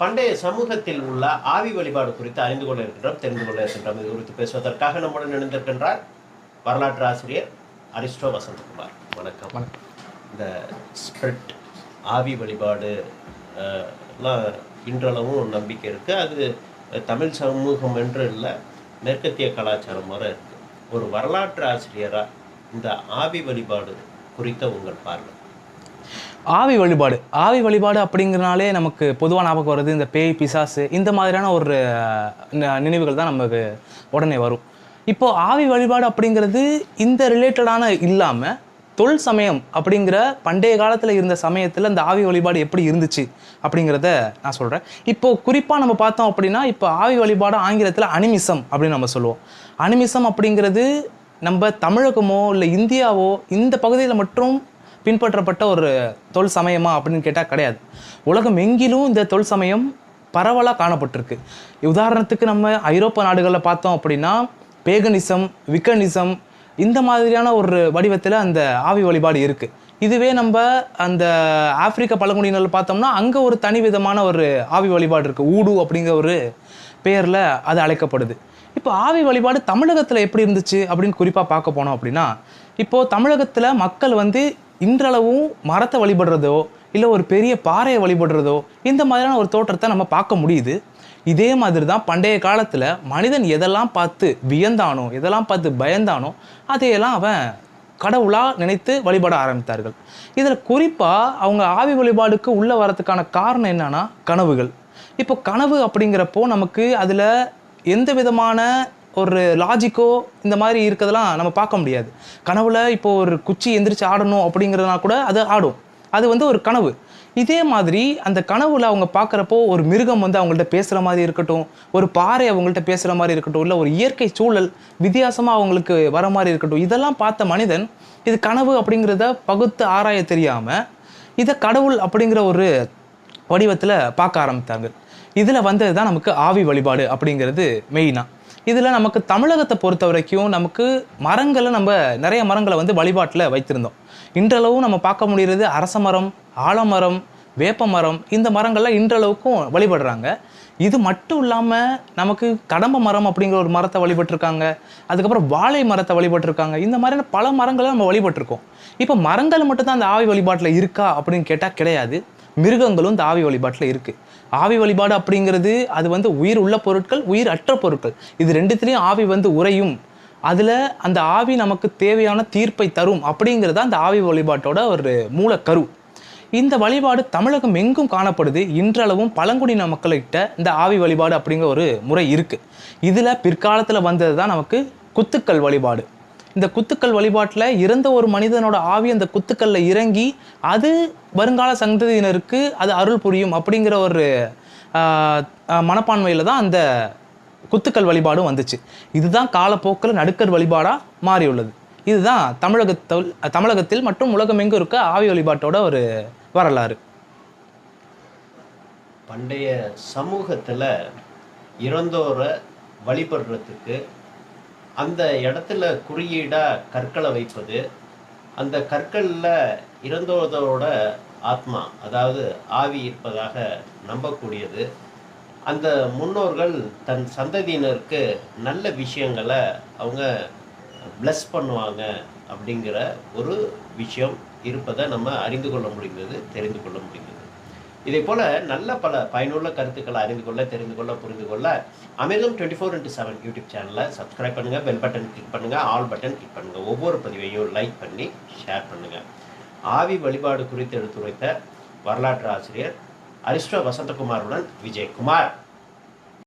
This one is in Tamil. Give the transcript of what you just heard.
பண்டைய சமூகத்தில் உள்ள ஆவி வழிபாடு குறித்து அறிந்து கொள்ள இருக்கின்றோம் தெரிந்து கொள்ள இருக்கின்றோம். இது குறித்து பேசுவதற்காக நம்முடன் இணைந்திருக்கின்றார் வரலாற்று ஆசிரியர் அரிஸ்டோ வசந்தகுமார். வணக்கம். இந்த ஸ்பிரிட் ஆவி வழிபாடு இன்றளவும் நம்பிக்கை இருக்குது அது தமிழ் சமூகம் என்று இல்லை மேற்கத்திய கலாச்சாரம் வர இருக்கு. ஒரு வரலாற்று ஆசிரியராக இந்த ஆவி வழிபாடு குறித்த உங்கள் பார்வை? ஆவி வழிபாடு. ஆவி வழிபாடு அப்படிங்கிறனாலே நமக்கு பொதுவாக ஞாபகம் வருது இந்த பேய் பிசாசு இந்த மாதிரியான ஒரு ந- நினைவுகள் தான் நமக்கு உடனே வரும். இப்போது ஆவி வழிபாடு அப்படிங்கிறது இந்த ரிலேட்டடான இல்லாமல் தொல் சமயம் அப்படிங்கிற பண்டைய காலத்தில் இருந்த சமயத்தில் இந்த ஆவி வழிபாடு எப்படி இருந்துச்சு அப்படிங்கிறத நான் சொல்கிறேன் இப்போது குறிப்பாக நம்ம பார்த்தோம் அப்படின்னா இப்போ ஆவி வழிபாடு ஆங்கிலத்தில் அனிமிசம் அப்படின்னு நம்ம சொல்லுவோம். அனிமிசம் அப்படிங்கிறது நம்ம தமிழகமோ இல்லை இந்தியாவோ இந்த பகுதியில் மட்டும் பின்பற்றப்பட்ட ஒரு தொல் சமயமா அப்படின்னு கேட்டால் கிடையாது. உலகம் எங்கிலும் இந்த தொல் சமயம் பரவலாக காணப்பட்டிருக்கு. உதாரணத்துக்கு நம்ம ஐரோப்பா நாடுகளில் பார்த்தோம் அப்படின்னா பேகனிசம் விக்கனிசம் இந்த மாதிரியான ஒரு வடிவத்தில் அந்த ஆவி வழிபாடு இருக்குது இதுவே நம்ம அந்த ஆப்பிரிக்க பழங்குடியினர் பார்த்தோம்னா அங்கே ஒரு தனி விதமான ஒரு ஆவி வழிபாடு இருக்குது ஊடு அப்படிங்கிற ஒரு பெயரில் அது அழைக்கப்படுது. இப்போ ஆவி வழிபாடு தமிழகத்தில் எப்படி இருந்துச்சு அப்படின்னு குறிப்பாக பார்க்க போனோம் அப்படின்னா இப்போது தமிழகத்தில் மக்கள் வந்து இன்றளவும் மரத்தை வழிபடுறதோ இல்லை ஒரு பெரிய பாறையை வழிபடுறதோ இந்த மாதிரியான ஒரு தோற்றத்தை நம்ம பார்க்க முடியுது. இதே மாதிரி தான் பண்டைய காலத்தில் மனிதன் எதெல்லாம் பார்த்து வியந்தானோ எதெல்லாம் பார்த்து பயந்தானோ அதையெல்லாம் அவன் கடவுளாக நினைத்து வழிபட ஆரம்பித்தார்கள். இதில் குறிப்பாக அவங்க ஆவி வழிபாடுக்கு உள்ளே வரதுக்கான காரணம் என்னன்னா கனவுகள். இப்போ கனவு அப்படிங்கிறப்போ நமக்கு அதில் எந்த விதமான ஒரு லாஜிக்கோ இந்த மாதிரி இருக்கிறதெல்லாம் நம்ம பார்க்க முடியாது. கனவுல இப்போ ஒரு குச்சி எந்திரிச்சு ஆடணும் அப்படிங்கிறதுனா கூட அது ஆடும். அது வந்து ஒரு கனவு. இதே மாதிரி அந்த கனவுல அவங்க பார்க்குறப்போ ஒரு மிருகம் வந்து அவங்கள்ட்ட பேசுகிற மாதிரி இருக்கட்டும் ஒரு பாறை அவங்கள்ட்ட பேசுகிற மாதிரி இருக்கட்டும் இல்லை ஒரு இயற்கை சூழல் வித்தியாசமாக அவங்களுக்கு வர மாதிரி இருக்கட்டும் இதெல்லாம் பார்த்த மனிதன் இது கனவு அப்படிங்கிறத பகுத்து ஆராய தெரியாமல் இதை கடவுள் அப்படிங்கிற ஒரு வடிவத்தில் பார்க்க ஆரம்பித்தாங்க. இதில் வந்தது தான் நமக்கு ஆவி வழிபாடு அப்படிங்கிறது மெயினாக இதில் நமக்கு தமிழகத்தை பொறுத்த வரைக்கும் நமக்கு மரங்களை நம்ம நிறைய மரங்களை வந்து வழிபாட்டில் வைத்திருந்தோம். இன்றளவும் நம்ம பார்க்க முடிகிறது அரச மரம் ஆலமரம் வேப்ப மரம் இந்த மரங்கள்லாம் இன்றளவுக்கும் வழிபடுறாங்க. இது மட்டும் இல்லாமல் நமக்கு கடம்ப மரம் அப்படிங்கிற ஒரு மரத்தை வழிபட்டிருக்காங்க. அதுக்கப்புறம் வாழை மரத்தை வழிபட்டிருக்காங்க. இந்த மாதிரியான பல மரங்களை நம்ம வழிபட்டிருக்கோம். இப்போ மரங்கள் மட்டும்தான் அந்த ஆவி வழிபாட்டில் இருக்கா அப்படின்னு கேட்டால் கிடையாது. மிருகங்களும் இந்த ஆவி வழிபாட்டில் இருக்குது ஆவி வழிபாடு அப்படிங்கிறது அது வந்து உயிர் உள்ள பொருட்கள் உயிர் அற்ற பொருட்கள். இது ரெண்டுத்துலேயும் ஆவி வந்து உறையும். அதில் அந்த ஆவி நமக்கு தேவையான தீர்ப்பை தரும் அப்படிங்கிறது தான் அந்த ஆவி வழிபாட்டோட ஒரு மூலக்கரு இந்த வழிபாடு தமிழகம் எங்கும் காணப்படுது. இன்றளவும் பழங்குடியின மக்கள்கிட்ட இந்த ஆவி வழிபாடு அப்படிங்கிற ஒரு முறை இருக்குது இதில் பிற்காலத்தில் வந்தது தான் நமக்கு குத்துக்கள் வழிபாடு. இந்த குத்துக்கள் வழிபாட்டில் இறந்த ஒரு மனிதனோட ஆவி அந்த குத்துக்கல்ல இறங்கி அது வருங்கால சந்ததியினருக்கு அது அருள் புரியும் அப்படிங்கிற ஒரு மனப்பான்மையில் தான் அந்த குத்துக்கள் வழிபாடும் வந்துச்சு. இதுதான் காலப்போக்கில் நடுக்கர் வழிபாடாக மாறியுள்ளது. இதுதான் தமிழகத்தில் தமிழகத்தில் மற்றும் உலகமெங்கும் இருக்க ஆவி வழிபாட்டோட ஒரு வரலாறு. பண்டைய சமூகத்தில் இறந்தோரை வழிபடுறதுக்கு அந்த இடத்துல குறியீடாக கற்களை வைப்பது அந்த கற்களில் இறந்தோதோட ஆத்மா அதாவது ஆவி இருப்பதாக நம்பக்கூடியது. அந்த முன்னோர்கள் தன் சந்ததியினருக்கு நல்ல விஷயங்களை அவங்க ப்ளஸ் பண்ணுவாங்க அப்படிங்கிற ஒரு விஷயம் இருப்பதை நம்ம அறிந்து கொள்ள முடிந்தது தெரிந்து கொள்ள முடிந்தது. இதே போல நல்ல பல பயனுள்ள கருத்துக்களை அறிந்து கொள்ள தெரிந்து கொள்ள புரிந்து கொள்ள Amazon twenty four into seven YouTube சேனலை சப்ஸ்கிரைப் பண்ணுங்கள் பெல் பட்டன் கிளிக் பண்ணுங்கள் ஆல் பட்டன் கிளிக் பண்ணுங்க. ஒவ்வொரு பதிவையும் லைக் பண்ணி ஷேர் பண்ணுங்கள் ஆவி வழிபாடு குறித்து எடுத்துரைத்த வரலாற்று ஆசிரியர் அரிஸ்டோ வசந்தகுமாருடன் விஜயகுமார்.